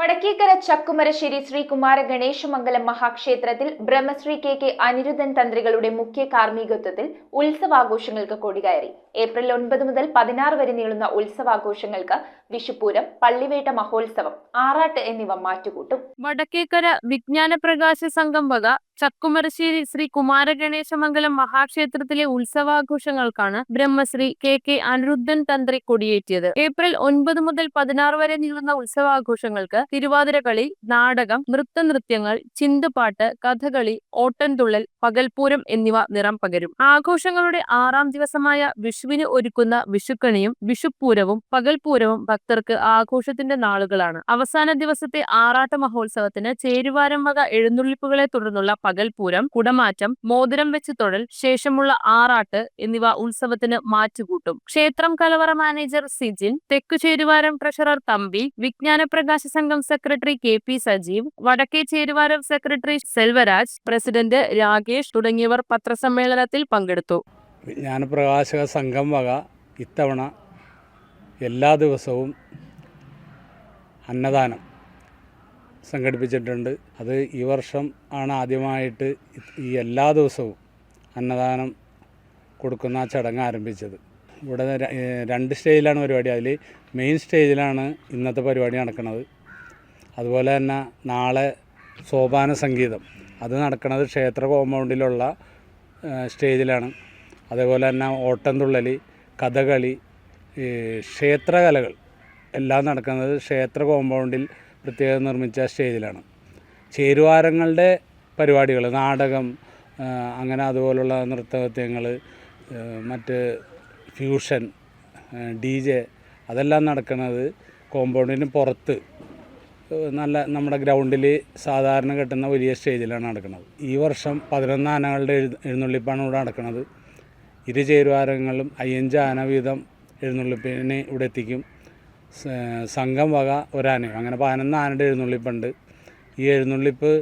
വടക്കേക്കര ചക്കുമരശ്ശേരി ശ്രീ കുമാര ഗണേശമംഗലം മഹാക്ഷേത്രത്തിൽ Brahmashri K K Aniruddhan തന്ത്രികളുടെ മുഖ്യ കാർമ്മികത്വത്തിൽ ഉത്സവാഘോഷങ്ങൾക്ക് കൊടികയറി. ഏപ്രിൽ ഒൻപത് മുതൽ പതിനാറ് വരെ നീളുന്ന ഉത്സവാഘോഷങ്ങൾക്ക് വിഷുപ്പൂരം പള്ളിവേട്ട മഹോത്സവം ആറാട്ട് എന്നിവ മാറ്റുകൂട്ടും. വടക്കേക്കര വിജ്ഞാന പ്രകാശ സംഘം വക ചക്കുമരശ്ശേരി ശ്രീ കുമാരഗണേശമംഗലം മഹാക്ഷേത്രത്തിലെ ഉത്സവാഘോഷങ്ങൾക്കാണ് ബ്രഹ്മശ്രീ കെ കെ അനിരുദ്ധൻ തന്ത്രി കൊടിയേറ്റിയത്. ഏപ്രിൽ ഒൻപത് മുതൽ പതിനാറ് വരെ നീളുന്ന ഉത്സവാഘോഷങ്ങൾക്ക് തിരുവാതിരകളി നാടകം നൃത്തനൃത്യങ്ങൾ ചിന്തുപാട്ട് കഥകളി ഓട്ടൻതുള്ളൽ പകൽപൂരം എന്നിവ നിറം പകരും. ആഘോഷങ്ങളുടെ ആറാം ദിവസമായ വിഷുവിന് ഒരുക്കുന്ന വിഷുക്കണിയും വിഷുപ്പൂരവും പകൽപൂരവും ഭക്തർക്ക് ആഘോഷത്തിന്റെ നാളുകളാണ്. അവസാന ദിവസത്തെ ആറാട്ട് മഹോത്സവത്തിന് ചേരുവാരം വക എഴുന്നള്ളിപ്പുകളെ തുടർന്നുള്ള പകൽപൂരം കുടമാറ്റം മോതിരം വെച്ച് തൊഴൽ ശേഷമുള്ള ആറാട്ട് എന്നിവ ഉത്സവത്തിന് മാറ്റുകൂട്ടും. ക്ഷേത്രം കലവറ മാനേജർ സിജിൻ തെക്കു ചേരുവാരം ട്രഷറർ തമ്പി വിജ്ഞാന പ്രകാശ സംഘം secretary K P Sajeev Vadakke Cheruvaram secretary Selvaraj president Rakesh തുടങ്ങിയവർ പത്രസമ്മേളനത്തിൽ പങ്കെടുത്തു. വിജ്ഞാനപ്രകാശക സംഘം വക ഇത്തവണ എല്ലാ ദിവസവും അന്നദാനം. സംഘടിപ്പിച്ചിട്ടുണ്ട്. അത് ഈ വർഷം ആണ് ആദ്യമായിട്ട് ഈ എല്ലാ ദിവസവും അന്നദാനം കൊടുക്കുന്ന ആ ചടങ്ങ് ആരംഭിച്ചത്. ഇവിടെ രണ്ട് സ്റ്റേജിലാണ് പരിപാടി. അതിൽ മെയിൻ സ്റ്റേജിലാണ് ഇന്നത്തെ പരിപാടി നടക്കുന്നത്. അതുപോലെ തന്നെ നാളെ സോപാന സംഗീതം. അത് നടക്കുന്നത് ക്ഷേത്ര കോമ്പൗണ്ടിലുള്ള സ്റ്റേജിലാണ്. അതേപോലെ തന്നെ ഓട്ടംതുള്ളൽ കഥകളി ക്ഷേത്രകലകൾ എല്ലാം നടക്കുന്നത് ക്ഷേത്ര കോമ്പൗണ്ടിൽ പ്രത്യേകം നിർമ്മിച്ച സ്റ്റേജിലാണ്. ചേരുവാരങ്ങളുടെ പരിപാടികൾ നാടകം അങ്ങനെ അതുപോലുള്ള നൃത്തകൃത്യങ്ങൾ മറ്റ് ഫ്യൂഷൻ ഡി ജെ അതെല്ലാം നടക്കുന്നത് കോമ്പൗണ്ടിന് പുറത്ത്. നല്ല നമ്മുടെ ഗ്രൗണ്ടിൽ സാധാരണ കിട്ടുന്ന വലിയ സ്റ്റേജിലാണ് നടക്കുന്നത്. ഈ വർഷം പതിനൊന്ന് ആനകളുടെ എഴു എഴുന്നള്ളിപ്പാണ് ഇവിടെ നടക്കുന്നത്. ഇരു ചേരുവാരങ്ങളും അയ്യഞ്ച് ആന വീതം എഴുന്നള്ളിപ്പിനെ ഇവിടെ എത്തിക്കും. സംഘം വക ഒരാനയും അങ്ങനെ പതിനൊന്ന് ആനയുടെ എഴുന്നള്ളിപ്പുണ്ട് ഈ എഴുന്നള്ളിപ്പ്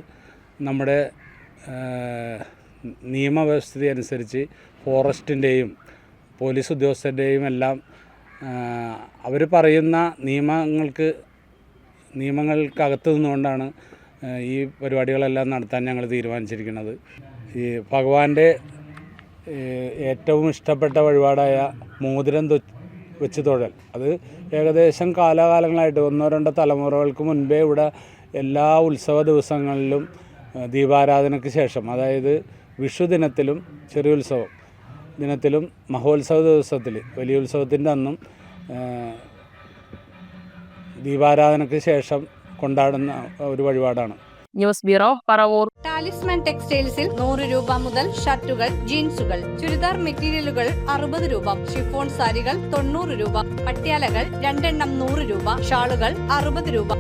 നമ്മുടെ നിയമവ്യവസ്ഥിതി അനുസരിച്ച് ഫോറസ്റ്റിന്റെയും പോലീസ് ഉദ്യോഗസ്ഥരുടെയും എല്ലാം അവർ പറയുന്ന നിയമങ്ങൾക്ക് നിയമങ്ങൾക്കകത്ത് നിന്നുകൊണ്ടാണ് ഈ പരിപാടികളെല്ലാം നടത്താൻ ഞങ്ങൾ തീരുമാനിച്ചിരിക്കുന്നത്. ഈ ഭഗവാന്റെ ഏറ്റവും ഇഷ്ടപ്പെട്ട വഴിപാടായ മോതിരം വെച്ച് തൊഴൽ. അത് ഏകദേശം കാലകാലങ്ങളായിട്ട് ഒന്നോ രണ്ടോ തലമുറകൾക്ക് മുൻപേ ഇവിടെ എല്ലാ ഉത്സവ ദിവസങ്ങളിലും ദീപാരാധനയ്ക്ക് ശേഷം അതായത് വിഷു ദിനത്തിലും ചെറിയ ഉത്സവം ദിനത്തിലും മഹോത്സവ ദിവസത്തിൽ വലിയ ഉത്സവത്തിന്റെ അന്നും ദീപാരാധനയ്ക്ക് ശേഷം കൊണ്ടാടുന്ന ഒരു വഴിപാടാണ്. News bureau Paravur. ടാലിസ്മാൻ ടെക്സ്റ്റൈൽസിൽ നൂറ് രൂപ മുതൽ ഷർട്ടുകൾ ജീൻസുകൾ ചുരിദാർ മെറ്റീരിയലുകൾ അറുപത് രൂപ ഷിഫോൺ സാരികൾ തൊണ്ണൂറ് രൂപ പട്യാലകൾ രണ്ടെണ്ണം നൂറ് രൂപ ഷാളുകൾ അറുപത് രൂപ.